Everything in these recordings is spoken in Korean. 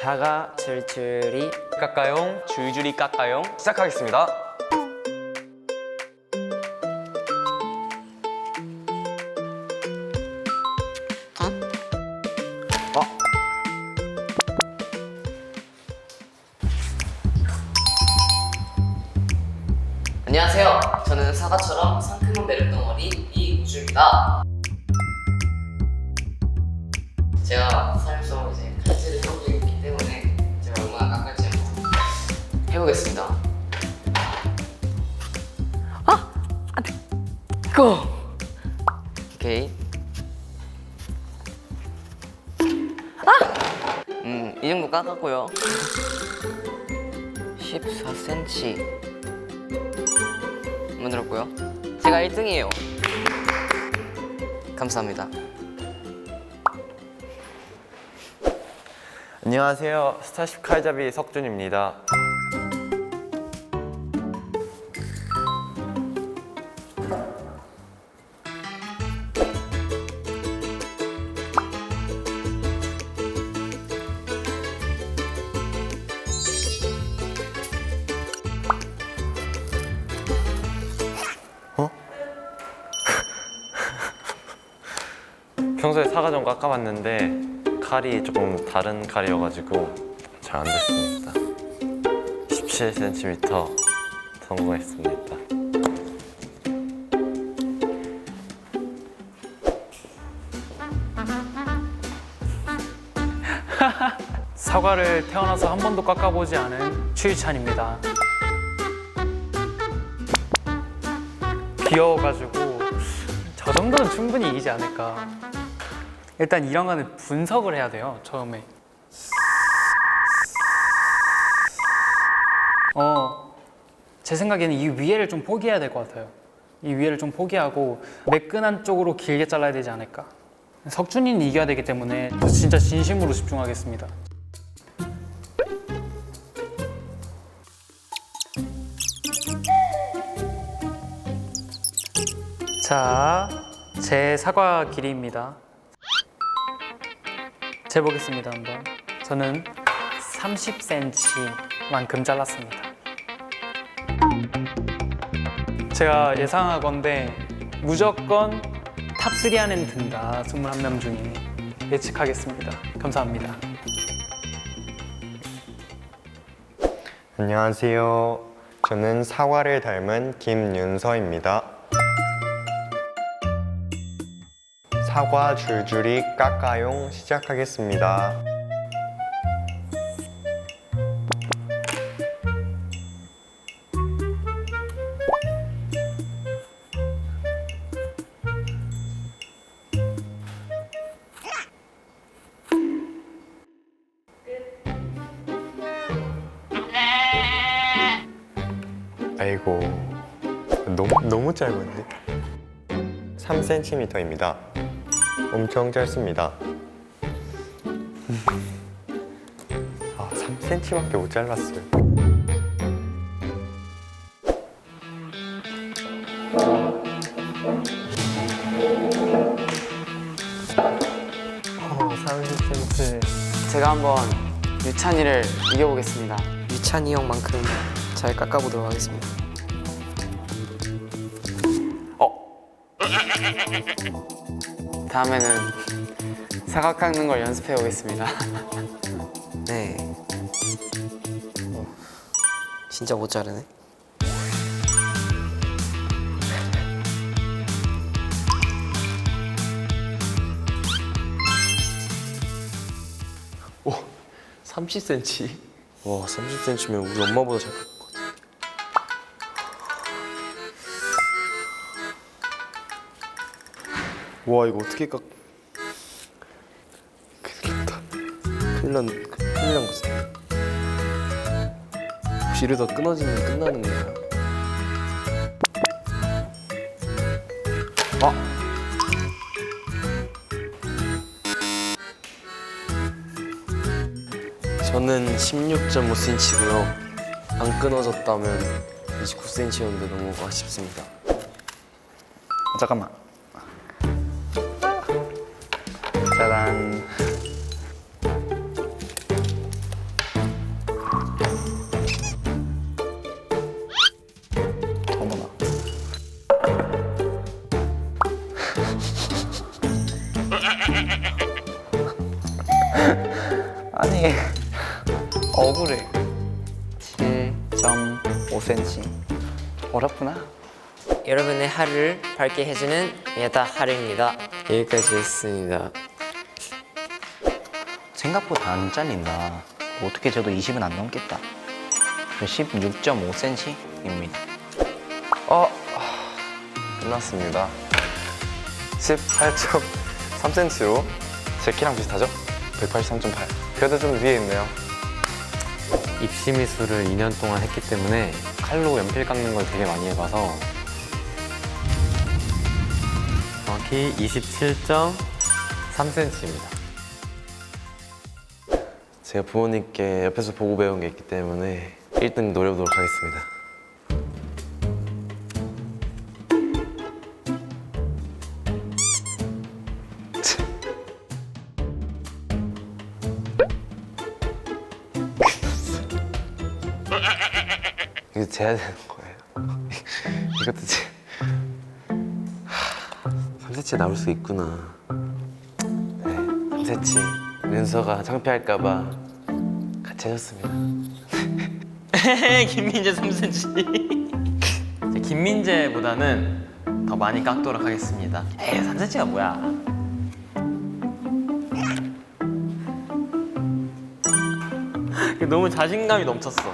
사과 줄줄이 깎아용 줄줄이 깎아용 시작하겠습니다. 안녕하세요. 저는 사과처럼 상큼한 매력 덩어리 이우주입니다. 제가 삶속 이제 해보겠습니다. 아! 안 돼! 고! 오케이. 아! 음, 이 정도 깎았고요. 14cm. 만들었고요. 제가 1등이에요. 감사합니다. 안녕하세요. 스타쉽 칼잡이 석준입니다. 평소에 사과 좀 깎아봤는데 칼이 조금 다른 칼이어가지고 잘 안 됐습니다. 17cm 성공했습니다. 사과를 태어나서 한 번도 깎아보지 않은 추유찬입니다. 귀여워가지고 저 정도는 충분히 이기지 않을까. 일단 1학년을 분석을 해야 돼요, 처음에. 어, 제 생각에는 이 위에를 좀 포기해야 될 것 같아요. 이 위에를 좀 포기하고 매끈한 쪽으로 길게 잘라야 되지 않을까. 석준이는 이겨야 되기 때문에 저 진짜 진심으로 집중하겠습니다. 자, 제 사과 길이입니다. 재보겠습니다, 한번. 저는 30cm만큼 잘랐습니다. 제가 예상하건데 무조건 탑3 안에는 든다. 21명 중에 예측하겠습니다. 감사합니다. 안녕하세요. 저는 사과를 닮은 김윤서입니다. 사과 줄줄이 깎아용 시작하겠습니다. 아이고 너무 너무 짧은데 3cm입니다. 엄청 짧습니다. 아 3cm밖에 못 잘랐어요. 어, 30cm. 제가 한번 유찬이를 이겨보겠습니다. 유찬이 형만큼 잘 깎아보도록 하겠습니다. 어? 다음에는 사과 깎는 걸 연습해 오겠습니다. 네. 어, 진짜 못 자르네. 오 30cm. 와 30cm면 우리 엄마보다 잘깎 와 이거 어떻게 깎? 큰일 났다. 큰일 난 큰일 난 거지. 비르다 끊어지면 끝나는 거야. 아. 저는 16.5cm고요. 안 끊어졌다면 29cm였는데 너무 아쉽습니다. 잠깐만. 짜잔. 아니 억울해. 7.5cm 어렵구나. 여러분의 하루를 밝게 해주는 메다 하루입니다. 여기까지 했습니다. 생각보다 안 잘린다. 어떻게 저도 20은 안 넘겠다. 16.5cm입니다. 어, 아, 끝났습니다. 18.3cm로 제 키랑 비슷하죠? 183.8. 그래도 좀 위에 있네요. 입시 미술을 2년 동안 했기 때문에 칼로 연필 깎는 걸 되게 많이 해봐서 정확히 27.3cm입니다. 제가 부모님께 옆에서 보고 배운 게 있기 때문에 1등 노려보도록 하겠습니다. 이거 재야 되는 거예요. 이것도 재. 3cm 나올 수 있구나. 네, 3cm. 윤서가 창피할까봐 해줬습니다. 김민재 3cm. 김민재보다는 더 많이 깎도록 하겠습니다. 에이 3cm가 뭐야? 너무 자신감이 넘쳤어.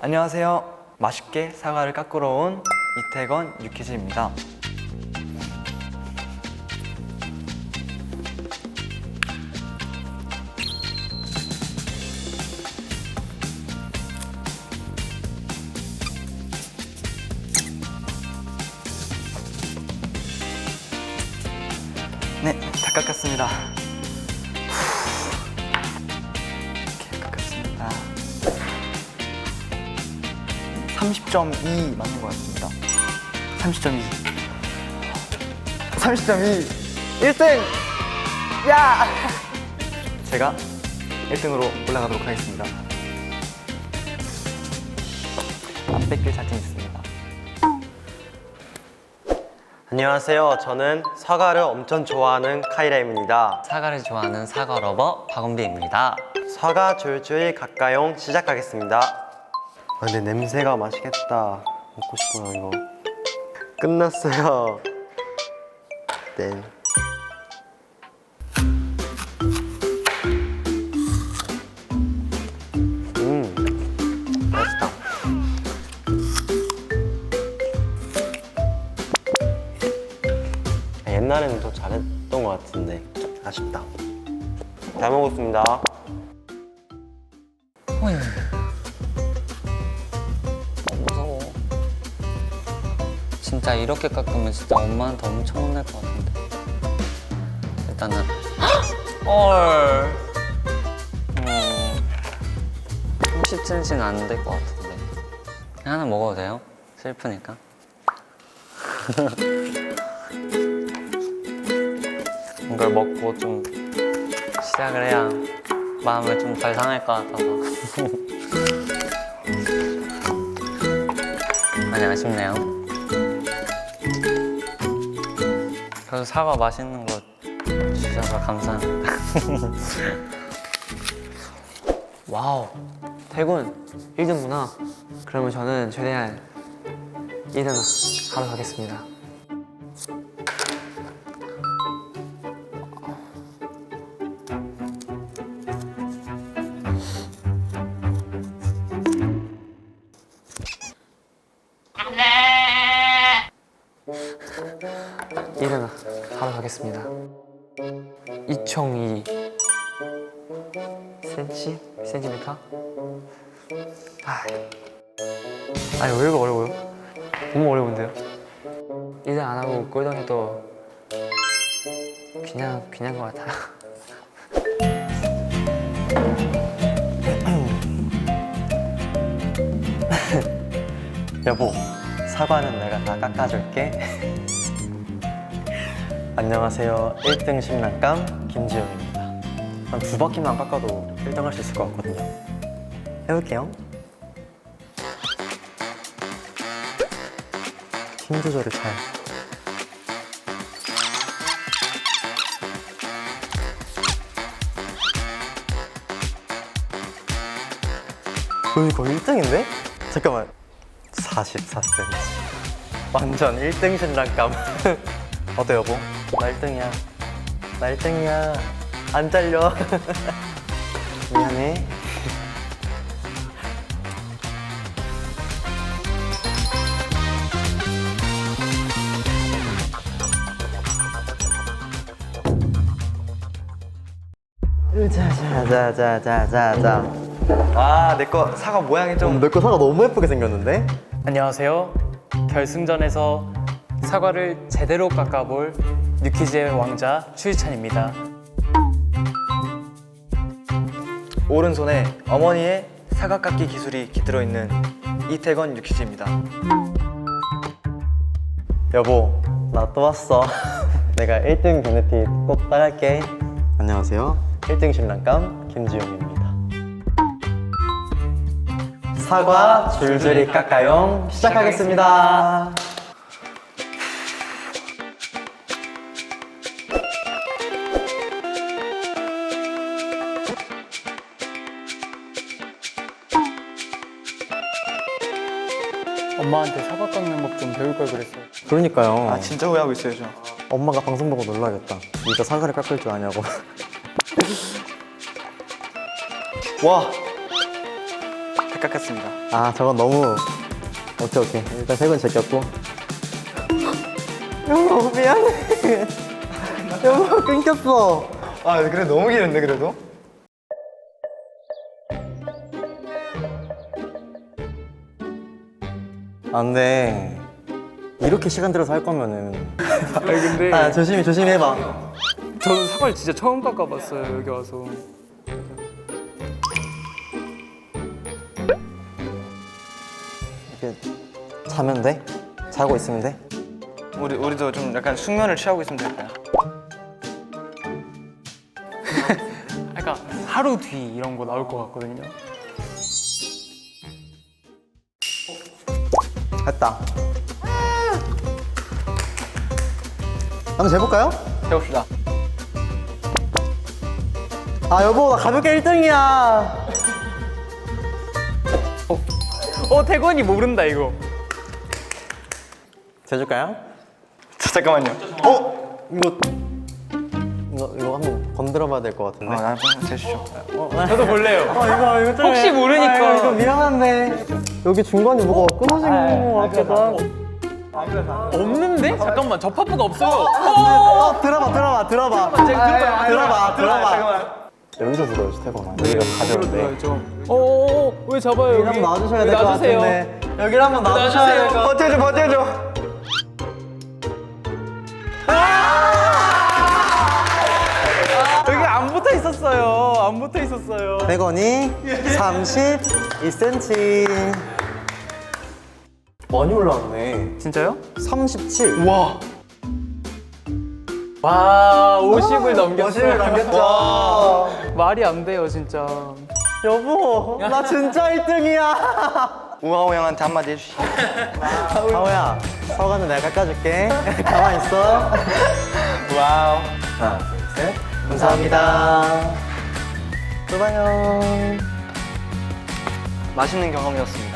안녕하세요. 맛있게 사과를 깎으러 온 이태건 유키즈입니다. 깎았습니다. 이렇게 깎았습니다. 30.2 맞는 것 같습니다. 30.2. 30.2. 1등! 야! 제가 1등으로 올라가도록 하겠습니다. 안 뺏길 자신 있습니다. 안녕하세요. 저는 사과를 엄청 좋아하는 카이라입니다. 사과를 좋아하는 사과 러버 박원비입니다. 사과 줄줄 가까용 시작하겠습니다. 아, 근데 냄새가 맛있겠다. 먹고 싶어요, 이거. 끝났어요. 네. 잘 먹었습니다. 무서워. 진짜 이렇게 깎으면 진짜 엄마한테 엄청 혼날 것 같은데. 일단은 헐. 음. 30cm는 안 될 것 같은데. 하나 먹어도 돼요? 슬프니까. 이걸 먹고 좀 시작을 해야 마음을 좀덜 상할 것 같아서. 많이 아쉽네요. 그래도 사과 맛있는 거 주셔서 감사합니다. 와우. 태군 1등구나. 그러면 저는 최대한 1등 하러 가겠습니다. 일어나 하러 가겠습니다. 2.2 센치? 센티미터? 아, 아니 왜 이렇게 어려워요? 너무 어려운데요? 일을 안 하고 꼴등해도 그냥 그냥 것 같아요. 여보, 사과는 내가 다 깎아줄게. 안녕하세요. 1등 신랑감 김지영입니다. 한 두 바퀴만 깎아도 1등 할 수 있을 것 같거든요. 해볼게요. 힘 조절이 잘. 거의 1등인데? 잠깐만. 44cm. 완전 1등 신랑감. 어때 여보? 나 1등이야. 나 1등이야. 안 잘려. 미안해. 자자자자자자. 와, 내 거 사과 모양이 좀 내거 사과 너무 예쁘게 생겼는데? 안녕하세요. 결승전에서 사과를 제대로 깎아볼 뉴키즈의 왕자 추희찬입니다. 오른손에 어머니의 사과 깎기 기술이 깃들어 있는 이태건 유키즈입니다. 여보, 나 또 왔어. 내가 1등 베네핏 꼭 따갈게. 안녕하세요. 1등 신랑감 김지용입니다. 사과 줄줄이 깎아용 시작하겠습니다. 엄마한테 사과 깎는 법 좀 배울 걸 그랬어요. 그러니까요. 아, 진짜 후회하고 있어요, 저. 엄마가 방송 보고 놀라겠다. 네가 사과를 깎을 줄 아냐고. 와! 다 깎았습니다. 아, 저건 너무. 오케이, 오케이. 일단 세건 제꼈고. 여보, 미안해. 여보, 끊겼어. 아, 그래 너무 길은데 그래도? 안 돼. 이렇게 시간 들어서 할 거면은. 아니 근데 아, 조심히, 조심히 해봐. 저는 사과를 진짜 처음 깎아봤어요 여기 와서. 이렇게 자면 돼? 자고 있으면 돼? 우리 우리도 좀 약간 숙면을 취하고 있으면 될까요? 약간 하루 뒤 이런 거 나올 것 같거든요. 됐다. 한번 재볼까요? 해봅시다. 아, 여보, 나 가볍게 1등이야. 어 태권이 모른다 이거. 재줄까요? 자, 잠깐만요. 어? 이거. 이거, 이거 한번 건드려 봐야 될 것 같은데. 아, 나좀 재주죠. 저도 볼래요. 아, 이거, 이거 좀. 혹시 모르니까. 아, 이거 미안한데. 여기 중간에 뭐가 끊어진 것 같기도 하고. 없는데? 잠깐만 저 파프가 없어요. 어, 들어봐, 들어봐, 들어봐. 들어봐, 들어봐. 여기서 들어야지, 태권아. 여기가 가벼운데. 어어어 왜 잡아요 여기 여기? 한번 놔주셔야 왜될것 놔주세요? 같은데. 여기를 한번 놔주셔야 될것 같은데. 버텨줘, 버텨줘. 안 붙어 있었어요. 태권이 32cm. 많이 올라왔네. 진짜요? 37. 와. 와 50을 넘겼어요. 50을 넘겼죠. 말이 안 돼요 진짜. 여보, 나 진짜 1등이야. 우하오 형한테 한마디 해주시죠. 하우야, 서가는 내가 깎아줄게. 가만 있어. 와우. 하나, 둘, 셋. 감사합니다. 또 봐요. 맛있는 경험이었습니다.